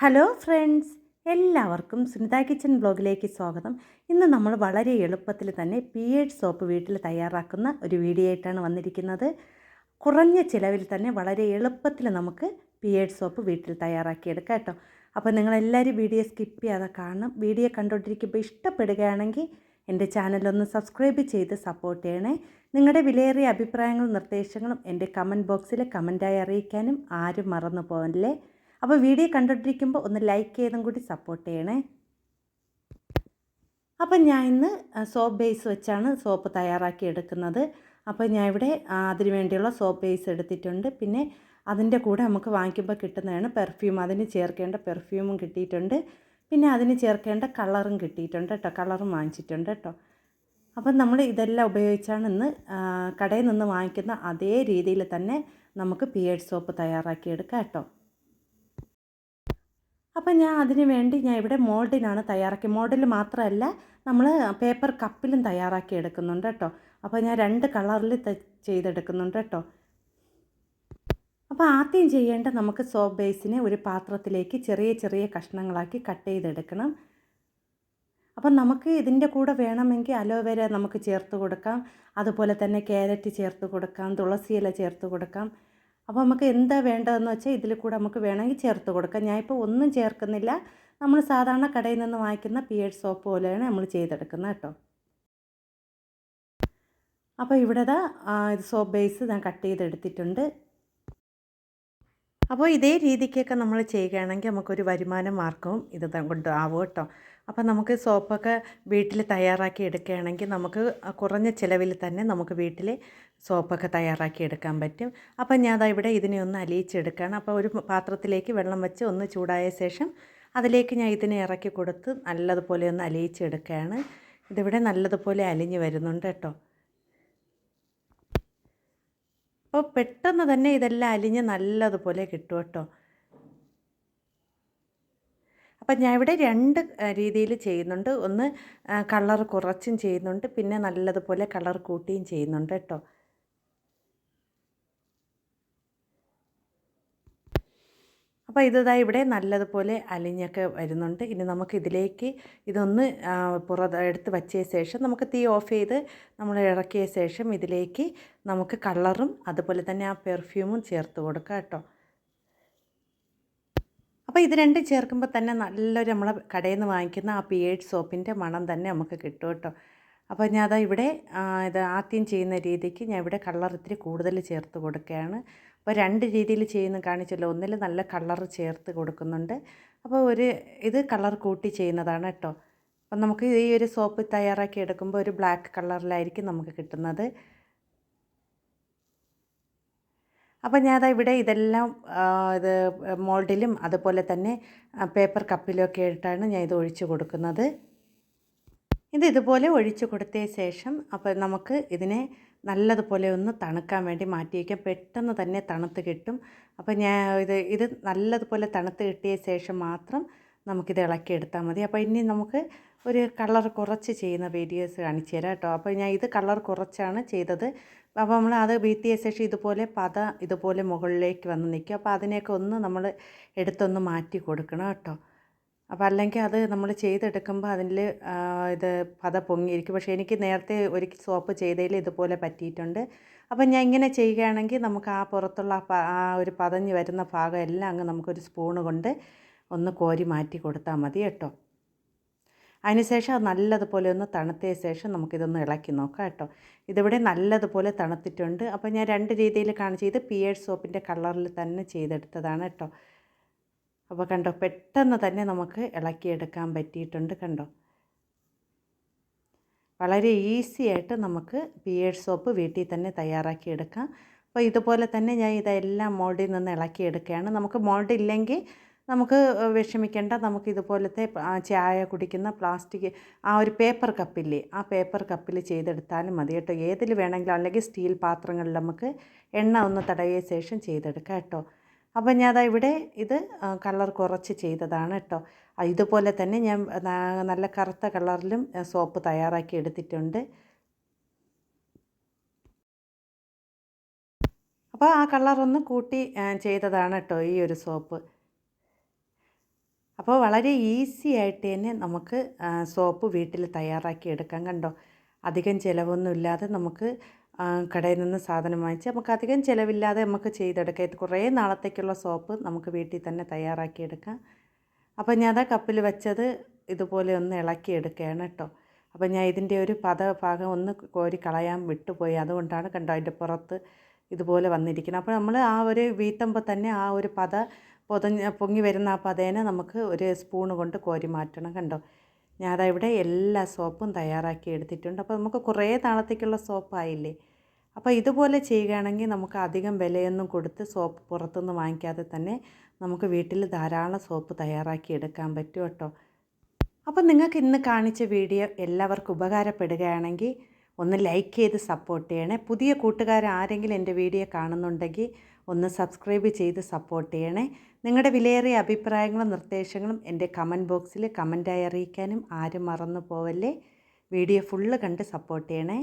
Hello friends എല്ലാവർക്കും Sunitha kitchen ബ്ലോഗിലേക്ക് സ്വാഗതം. ഇന്ന് നമ്മൾ വളരെ എളുപ്പത്തിൽ തന്നെ പി എച്ച് സോപ്പ് വീട്ടിൽ തയ്യാറാക്കുന്ന ഒരു വീഡിയോ ആയിട്ടാണ് വന്നിരിക്കുന്നത്. കുറഞ്ഞ ചിലവിൽ തന്നെ വളരെ എളുപ്പത്തിൽ നമുക്ക് പി എച്ച് സോപ്പ് വീട്ടിൽ തയ്യാറാക്കിയെടുക്കാം കേട്ടോ. അപ്പോൾ നിങ്ങളെല്ലാവരും വീഡിയോ സ്കിപ്പ് ചെയ്യാതെ കാണണം. വീഡിയോ കണ്ടുകൊണ്ടിരിക്കുമ്പോൾ ഇഷ്ടപ്പെടുകയാണെങ്കിൽ എന്റെ ചാനലൊന്ന് സബ്സ്ക്രൈബ് ചെയ്ത് സപ്പോർട്ട് ചെയ്യണേ. നിങ്ങളുടെ വിലയേറിയ അഭിപ്രായങ്ങളും നിർദ്ദേശങ്ങളും എന്റെ കമന്റ് ബോക്സിൽ കമന്റായി അറിയിക്കാനും ആരും മറന്നു പോകല്ലേ അപ്പോൾ വീഡിയോ കണ്ടുകൊണ്ടിരിക്കുമ്പോൾ ഒന്ന് ലൈക്ക് ചെയ്തും കൂടി സപ്പോർട്ട് ചെയ്യണേ. അപ്പം ഞാൻ ഇന്ന് സോപ്പ് ബേസ് വെച്ചാണ് സോപ്പ് തയ്യാറാക്കി എടുക്കുന്നത്. അപ്പോൾ ഞാൻ ഇവിടെ അതിന് വേണ്ടിയുള്ള സോപ്പ് ബേസ് എടുത്തിട്ടുണ്ട്. പിന്നെ അതിന്റെ കൂടെ നമുക്ക് വാങ്ങിക്കുമ്പോൾ കിട്ടുന്നതാണ് പെർഫ്യൂം അതിന് ചേർക്കേണ്ട പെർഫ്യൂമും കിട്ടിയിട്ടുണ്ട്. പിന്നെ അതിന് ചേർക്കേണ്ട കളറും കിട്ടിയിട്ടുണ്ട് കേട്ടോ കളറും വാങ്ങിച്ചിട്ടുണ്ട് കേട്ടോ അപ്പം നമ്മൾ ഇതെല്ലാം ഉപയോഗിച്ചാണ് ഇന്ന് കടയിൽ നിന്ന് വാങ്ങിക്കുന്ന അതേ രീതിയിൽ തന്നെ നമുക്ക് പി എച്ച് സോപ്പ് തയ്യാറാക്കി എടുക്കാം കേട്ടോ അപ്പം ഞാൻ അതിന് വേണ്ടി ഞാൻ ഇവിടെ മോൾഡിനാണ് തയ്യാറാക്കി മോൾഡിൽ മാത്രമല്ല നമ്മൾ പേപ്പർ കപ്പിലും തയ്യാറാക്കി എടുക്കുന്നുണ്ട് കേട്ടോ. അപ്പോൾ ഞാൻ രണ്ട് കളറിൽ ചെയ്തെടുക്കുന്നുണ്ട് കേട്ടോ. അപ്പോൾ ആദ്യം ചെയ്യേണ്ട നമുക്ക് സോപ്പ് ബേസിനെ ഒരു പാത്രത്തിലേക്ക് ചെറിയ ചെറിയ കഷ്ണങ്ങളാക്കി കട്ട് ചെയ്തെടുക്കണം. അപ്പം നമുക്ക് ഇതിന്റെ കൂടെ വേണമെങ്കിൽ അലോവേര നമുക്ക് ചേർത്ത് കൊടുക്കാം. അതുപോലെ തന്നെ ക്യാരറ്റ് ചേർത്ത് കൊടുക്കാം. തുളസിയില ചേർത്ത് കൊടുക്കാം. അപ്പോൾ നമുക്ക് എന്താ വേണ്ടതെന്ന് വെച്ചാൽ ഇതിൽ കൂടെ നമുക്ക് വേണമെങ്കിൽ ചേർത്ത് കൊടുക്കാം. ഞാനിപ്പോൾ ഒന്നും ചേർക്കുന്നില്ല. നമ്മൾ സാധാരണ കടയിൽ നിന്ന് വാങ്ങിക്കുന്ന പി എഡ് സോപ്പ് പോലെയാണ് നമ്മൾ ചെയ്തെടുക്കുന്നത് കേട്ടോ. അപ്പോൾ ഇവിടെ ഇത് സോപ്പ് ബേസ് ഞാൻ കട്ട് ചെയ്തെടുത്തിട്ടുണ്ട്. അപ്പോൾ ഇതേ രീതിക്കൊക്കെ നമ്മൾ ചെയ്യുകയാണെങ്കിൽ നമുക്കൊരു വരുമാന മാർഗവും ഇത് കൊണ്ട് ആവും കേട്ടോ. അപ്പോൾ നമുക്ക് സോപ്പൊക്കെ വീട്ടിൽ തയ്യാറാക്കി എടുക്കുകയാണെങ്കിൽ നമുക്ക് കുറഞ്ഞ ചിലവിൽ തന്നെ നമുക്ക് വീട്ടിൽ സോപ്പൊക്കെ തയ്യാറാക്കി എടുക്കാൻ പറ്റും. അപ്പോൾ ഞാൻ അതാ ഇവിടെ ഇതിനെ ഒന്ന് അലിയിച്ചെടുക്കുകയാണ്. അപ്പോൾ ഒരു പാത്രത്തിലേക്ക് വെള്ളം വെച്ച് ഒന്ന് ചൂടായ ശേഷം അതിലേക്ക് ഞാൻ ഇതിനെ ഇറക്കി കൊടുത്ത് നല്ലതുപോലെ ഒന്ന് അലിയിച്ചെടുക്കുകയാണ്. ഇതിവിടെ നല്ലതുപോലെ അലിഞ്ഞ് വരുന്നുണ്ട് കേട്ടോ. അപ്പോൾ പെട്ടെന്ന് തന്നെ ഇതെല്ലാം അലിഞ്ഞ് നല്ലതുപോലെ കിട്ടും കേട്ടോ. അപ്പം ഞാൻ ഇവിടെ രണ്ട് രീതിയിൽ ചെയ്യുന്നുണ്ട്. ഒന്ന് കളർ കുറച്ചും ചെയ്യുന്നുണ്ട്. പിന്നെ നല്ലതുപോലെ കളർ കൂട്ടിയും ചെയ്യുന്നുണ്ട് കേട്ടോ. അപ്പോൾ ഇതാ ഇവിടെ നല്ലതുപോലെ അലിഞ്ഞൊക്കെ വരുന്നുണ്ട്. ഇനി നമുക്ക് ഇതിലേക്ക് ഇതൊന്ന് പുറത്ത് എടുത്ത് വച്ച ശേഷം നമുക്ക് തീ ഓഫ് ചെയ്ത് നമ്മൾ ഇറക്കിയ ശേഷം ഇതിലേക്ക് നമുക്ക് കളറും അതുപോലെ തന്നെ ആ പെർഫ്യൂമും ചേർത്ത് കൊടുക്കാം കേട്ടോ. അപ്പോൾ ഇത് രണ്ടും ചേർക്കുമ്പോൾ തന്നെ നല്ലൊരു നമ്മളെ കടയിൽ നിന്ന് വാങ്ങിക്കുന്ന ആ പി എച്ച് സോപ്പിന്റെ മണം തന്നെ നമുക്ക് കിട്ടും കേട്ടോ. അപ്പോൾ ഞാൻ അതാ ഇവിടെ ഇത് ആദ്യം ചെയ്യുന്ന രീതിക്ക് ഞാൻ ഇവിടെ കളർ ഇത്തിരി കൂടുതൽ ചേർത്ത് കൊടുക്കുകയാണ്. അപ്പോൾ രണ്ട് രീതിയിൽ ചെയ്യുന്ന കാണിച്ചല്ലോ ഒന്നിൽ നല്ല കളർ ചേർത്ത് കൊടുക്കുന്നുണ്ട്. അപ്പോൾ ഒരു ഇത് കളർ കൂട്ടി ചെയ്യുന്നതാണ് കേട്ടോ. അപ്പം നമുക്ക് ഈ ഒരു സോപ്പ് തയ്യാറാക്കി എടുക്കുമ്പോൾ ഒരു ബ്ലാക്ക് കളറിലായിരിക്കും നമുക്ക് കിട്ടുന്നത്. അപ്പോൾ ഞാൻ ഇവിടെ ഇതെല്ലാം ഇത് മോൾഡിലും അതുപോലെ തന്നെ പേപ്പർ കപ്പിലൊക്കെ ആയിട്ടാണ് ഞാൻ ഇത് ഒഴിച്ചു കൊടുക്കുന്നത്. ഇത് ഇതുപോലെ ഒഴിച്ചു കൊടുത്ത ശേഷം അപ്പോൾ നമുക്ക് ഇതിനെ നല്ലതുപോലെ ഒന്ന് തണുക്കാൻ വേണ്ടി മാറ്റി വയ്ക്കാം പെട്ടെന്ന് തന്നെ തണുത്ത് കിട്ടും. അപ്പോൾ ഞാൻ ഇത് ഇത് നല്ലതുപോലെ തണുത്ത് കിട്ടിയ ശേഷം മാത്രം നമുക്കിത് ഇളക്കിയെടുത്താൽ മതി. അപ്പോൾ ഇനി നമുക്ക് ഒരു കളർ കുറച്ച് ചെയ്യുന്ന വീഡിയോസ് കാണിച്ചു തരാം കേട്ടോ. അപ്പോൾ ഞാൻ ഇത് കളർ കുറച്ചാണ് ചെയ്തത്. അപ്പോൾ നമ്മൾ അത് വീട്ടിയ ശേഷം ഇതുപോലെ പത ഇതുപോലെ മുകളിലേക്ക് വന്ന് നിൽക്കും. അപ്പോൾ അതിനെയൊക്കെ ഒന്ന് നമ്മൾ എടുത്തൊന്ന് മാറ്റി കൊടുക്കണം കേട്ടോ. അപ്പോൾ അല്ലെങ്കിൽ അത് നമ്മൾ ചെയ്തെടുക്കുമ്പോൾ അതിൽ ഇത് പത പൊങ്ങിയിരിക്കും. പക്ഷേ എനിക്ക് നേരത്തെ ഒരു സോപ്പ് ചെയ്തതിൽ ഇതുപോലെ പറ്റിയിട്ടുണ്ട്. അപ്പം ഞാൻ ഇങ്ങനെ ചെയ്യുകയാണെങ്കിൽ നമുക്ക് ആ പുറത്തുള്ള ആ ഒരു പതഞ്ഞ് വരുന്ന ഭാഗം എല്ലാം അങ്ങ് നമുക്കൊരു സ്പൂണ് കൊണ്ട് ഒന്ന് കോരി മാറ്റി കൊടുത്താൽ മതി കേട്ടോ. അതിനുശേഷം അത് നല്ലതുപോലെ ഒന്ന് തണുത്തിയ ശേഷം നമുക്കിതൊന്ന് ഇളക്കി നോക്കാം കേട്ടോ. ഇതിവിടെ നല്ലതുപോലെ തണുത്തിട്ടുണ്ട്. അപ്പോൾ ഞാൻ രണ്ട് രീതിയിൽ കാണിച്ച് ഇത് എഡ് സോപ്പിന്റെ കളറിൽ തന്നെ ചെയ്തെടുത്തതാണ് കേട്ടോ. അപ്പോൾ കണ്ടോ പെട്ടെന്ന് തന്നെ നമുക്ക് ഇളക്കിയെടുക്കാൻ പറ്റിയിട്ടുണ്ട് കണ്ടോ. വളരെ ഈസി ആയിട്ട് നമുക്ക് പി എഡ് സോപ്പ് വീട്ടിൽ തന്നെ തയ്യാറാക്കിയെടുക്കാം അപ്പോൾ ഇതുപോലെ തന്നെ ഞാൻ ഇതെല്ലാം മോൾഡിൽ നിന്ന് ഇളക്കിയെടുക്കുകയാണ്. നമുക്ക് മോൾഡ് ഇല്ലെങ്കിൽ നമുക്ക് വിഷമിക്കേണ്ട. നമുക്ക് ഇതുപോലത്തെ ചായ കുടിക്കുന്ന പ്ലാസ്റ്റിക് ആ ഒരു പേപ്പർ കപ്പില്ലേ ആ പേപ്പർ കപ്പിൽ ചെയ്തെടുത്താലും മതി കേട്ടോ. ഏതിൽ വേണമെങ്കിലും അല്ലെങ്കിൽ സ്റ്റീൽ പാത്രങ്ങളിൽ നമുക്ക് എണ്ണ ഒന്ന് തടവിയ ശേഷം ചെയ്തെടുക്കാം കേട്ടോ. അപ്പം ഞാൻ അതാ ഇവിടെ ഇത് കളർ കുറച്ച് ചെയ്തതാണ് കേട്ടോ. ഇതുപോലെ തന്നെ ഞാൻ നല്ല കറുത്ത കളറിലും സോപ്പ് തയ്യാറാക്കി എടുത്തിട്ടുണ്ട്. അപ്പോൾ ആ കളറൊന്ന് കൂട്ടി ചെയ്തതാണ് കേട്ടോ ഈ ഒരു സോപ്പ് അപ്പോൾ വളരെ ഈസി ആയിട്ട് തന്നെ നമുക്ക് സോപ്പ് വീട്ടിൽ തയ്യാറാക്കി എടുക്കാം കണ്ടോ? അധികം ചിലവൊന്നും ഇല്ലാതെ നമുക്ക് കടയിൽ നിന്ന് സാധനം വാങ്ങിച്ച് നമുക്ക് അധികം ചിലവില്ലാതെ നമുക്ക് ചെയ്തെടുക്കാം. ഇത് കുറേ നാളത്തേക്കുള്ള സോപ്പ് നമുക്ക് വീട്ടിൽ തന്നെ തയ്യാറാക്കിയെടുക്കാം അപ്പോൾ ഞാൻ അതാ കപ്പിൽ വെച്ചത് ഇതുപോലെ ഒന്ന് ഇളക്കി എടുക്കുകയാണ് കേട്ടോ. അപ്പോൾ ഞാൻ ഇതിന്റെ ഒരു പത ഭാഗം ഒന്ന് കോരി കളയാൻ വിട്ടുപോയി. അതുകൊണ്ടാണ് കണ്ടോ അതിന്റെ പുറത്ത് ഇതുപോലെ വന്നിരിക്കുന്നത്. അപ്പോൾ നമ്മൾ ആ ഒരു വീട്ടുമ്പോൾ തന്നെ ആ ഒരു പത പൊതഞ്ഞ് പൊങ്ങി വരുന്ന ആ പതേനെ നമുക്ക് ഒരു സ്പൂൺ കൊണ്ട് കോരി മാറ്റണം കണ്ടോ? ഞാൻ അതാ ഇവിടെ എല്ലാ സോപ്പും തയ്യാറാക്കി എടുത്തിട്ടുണ്ട്. അപ്പോൾ നമുക്ക് കുറേ നാളത്തേക്കുള്ള സോപ്പായില്ലേ അപ്പോൾ ഇതുപോലെ ചെയ്യുകയാണെങ്കിൽ നമുക്ക് അധികം വിലയൊന്നും കൊടുത്ത് സോപ്പ് പുറത്തുനിന്ന് വാങ്ങിക്കാതെ തന്നെ നമുക്ക് വീട്ടിൽ ധാരാളം സോപ്പ് തയ്യാറാക്കി എടുക്കാൻ പറ്റും കേട്ടോ. അപ്പോൾ നിങ്ങൾക്ക് ഇന്ന് കാണിച്ച വീഡിയോ എല്ലാവർക്കും ഉപകാരപ്പെടുകയാണെങ്കിൽ ഒന്ന് ലൈക്ക് ചെയ്ത് സപ്പോർട്ട് ചെയ്യണേ. പുതിയ കൂട്ടുകാർ ആരെങ്കിലും എന്റെ വീഡിയോ കാണുന്നുണ്ടെങ്കിൽ ഒന്ന് സബ്സ്ക്രൈബ് ചെയ്ത് സപ്പോർട്ട് ചെയ്യണേ. നിങ്ങളുടെ വിലയേറിയ അഭിപ്രായങ്ങളും നിർദ്ദേശങ്ങളും എന്റെ കമന്റ് ബോക്സിൽ കമന്റായി അറിയിക്കാനും ആരും മറന്നു പോവല്ലേ. വീഡിയോ ഫുള്ള് കണ്ട് സപ്പോർട്ട് ചെയ്യണേ.